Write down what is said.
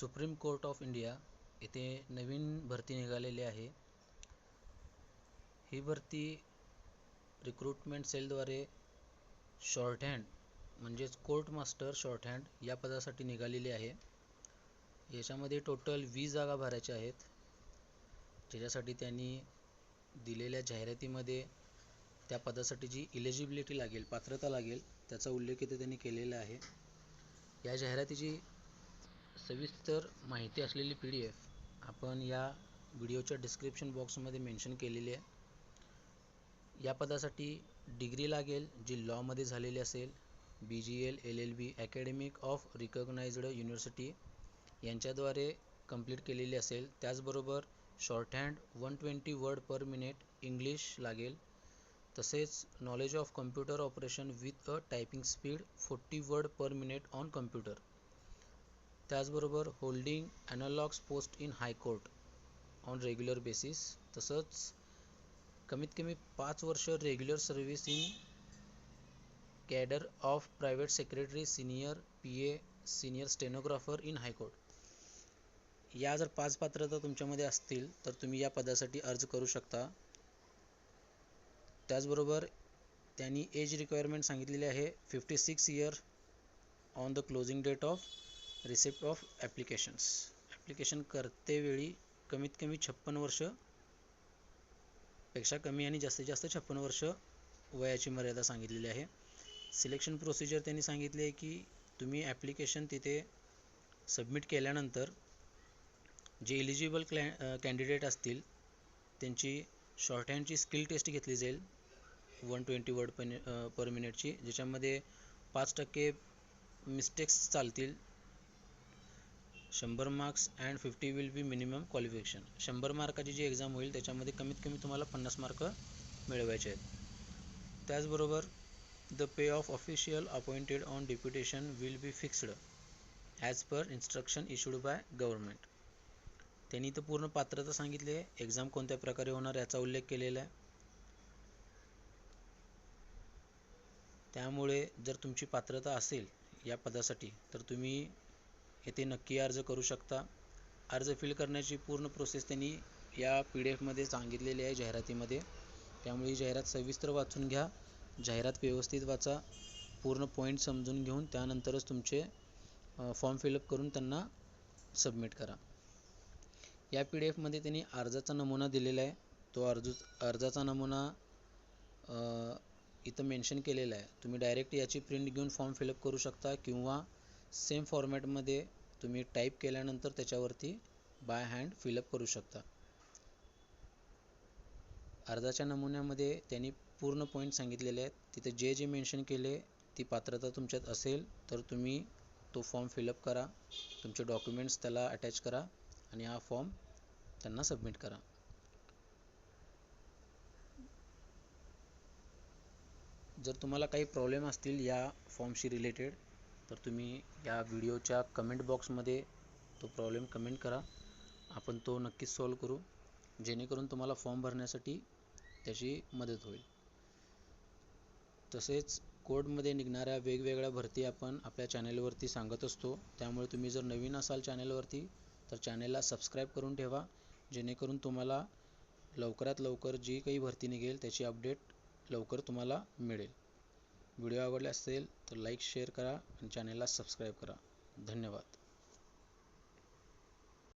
Supreme court of India येथे नवीन भरती निघालेली आहे. ही भरती रिक्रुटमेंट सेलद्वारे शॉर्ट हँड म्हणजेच कोर्ट मास्टर शॉर्ट हँड या पदासाठी निघालेली आहे. याच्यामध्ये टोटल वीस जागा भरायच्या आहेत. ज्याच्यासाठी त्यांनी दिलेल्या जाहिरातीमध्ये त्या पदासाठी जी इलिजिबिलिटी लागेल पात्रता लागेल त्याचा उल्लेख इथे त्यांनी केलेला आहे. या जाहिरातीची सविस्तर माहिती असलेली पी डी एफ आपण या व्हिडिओच्या डिस्क्रिप्शन बॉक्समध्ये मेन्शन केलेली आहे. या पदासाठी डिग्री लागेल जी लॉमध्ये झालेली असेल. B G L L L B academic of recognized university यांच्याद्वारे कंप्लीट केलेली असेल. त्याचबरोबर shorthand one twenty word per minute English लागेल. तसेच knowledge of computer operation with a typing speed forty word per minute on computer त्याचबरोबर holding analogous post in high court on regular basis. तसंच कमीत कमी पाच वर्ष regular service in cadre of private secretary senior P A senior stenographer in high court या जर पाच पात्रता तुमच्यामध्ये असतील तर तुम्ही या पदासाठी अर्ज करू शकता. त्याचबरोबर त्यांनी एज रिक्वायरमेंट सांगितलेली आहे fifty six year on the closing date of receipt of applications application करतेवेळी कमीत कमी छप्पन वर्षपेक्षा कमी आणि जास्तीत जास्त छप्पन वर्ष वयाची मर्यादा सांगितलेली आहे. सिलेक्शन प्रोसिजर त्यांनी सांगितले आहे की तुम्ही ॲप्लिकेशन तिथे सबमिट केल्यानंतर जे इलिजिबल क्लॅ कॅन्डिडेट असतील त्यांची शॉर्ट हँडची स्किल टेस्ट घेतली जाईल. वन ट्वेंटी वर्ड पण पर मिनिटची ज्याच्यामध्ये पाच टक्के मिस्टेक्स चालतील. शंभर marks and fifty will be minimum qualification शंभर मार्काची जी एक्झाम होईल त्याच्यामध्ये कमीत कमी तुम्हाला पन्नास मार्क मिळवायचे आहेत. त्याचबरोबर the pay of official appointed on deputation will be fixed as per instruction issued by government त्यांनी तर पूर्ण पात्रता सांगितली आहे. एक्झाम कोणत्या प्रकारे होणार याचा उल्लेख केलेला आहे. त्यामुळे जर तुमची पात्रता असेल या पदासाठी तर तुम्ही येथे नक्की अर्ज करू शकता. अर्ज फिल करण्याची पूर्ण प्रोसेस त्यांनी या पी डी एफमध्ये सांगितलेली आहे जाहिरातीमध्ये. त्यामुळे ही जाहिरात सविस्तर वाचून घ्या जाहिरात व्यवस्थित वाचा पूर्ण पॉईंट समजून घेऊन त्यानंतरच तुमचे फॉर्म फिलअप करून त्यांना सबमिट करा. या पी डी एफमध्ये त्यांनी अर्जाचा नमुना दिलेला आहे. तो अर्ज अर्जाचा नमुना इथं मेन्शन केलेला आहे. तुम्ही डायरेक्ट याची प्रिंट घेऊन फॉर्म फिलअप करू शकता किंवा सेम फॉर्मॅटमध्ये तुम्ही टाईप केल्यानंतर त्याच्यावरती बाय हँड फिलअप करू शकता. अर्जाच्या नमुन्यामध्ये त्यांनी पूर्ण पॉईंट सांगितलेले आहेत. तिथे जे जे मेन्शन केले ती पात्रता तुमच्यात असेल तर तुम्ही तो फॉर्म फिलअप करा. तुमचे डॉक्युमेंट्स त्याला अटॅच करा आणि हा फॉर्म त्यांना सबमिट करा. जर तुम्हाला काही प्रॉब्लेम असतील या फॉर्मशी रिलेटेड तर तुम्ही या व्हिडिओच्या कमेंट बॉक्समध्ये तो प्रॉब्लेम कमेंट करा. आपण तो नक्कीच सॉल्व करू. जेणेकरून तुम्हाला फॉर्म भरण्यासाठी त्याची मदत होईल. तसेच कोर्टमध्ये निघणाऱ्या वेगवेगळ्या भरती आपण आपल्या चॅनेलवरती सांगत असतो. त्यामुळे तुम्ही जर नवीन असाल चॅनेलवरती तर चॅनेलला सबस्क्राईब करून ठेवा. जेणेकरून तुम्हाला लवकरात लवकर जी काही भरती निघेल त्याची अपडेट लवकर तुम्हाला मिळेल. व्हिडिओ आवडले असेल तर लाईक शेअर करा आणि चॅनेलला सबस्क्राईब करा. धन्यवाद.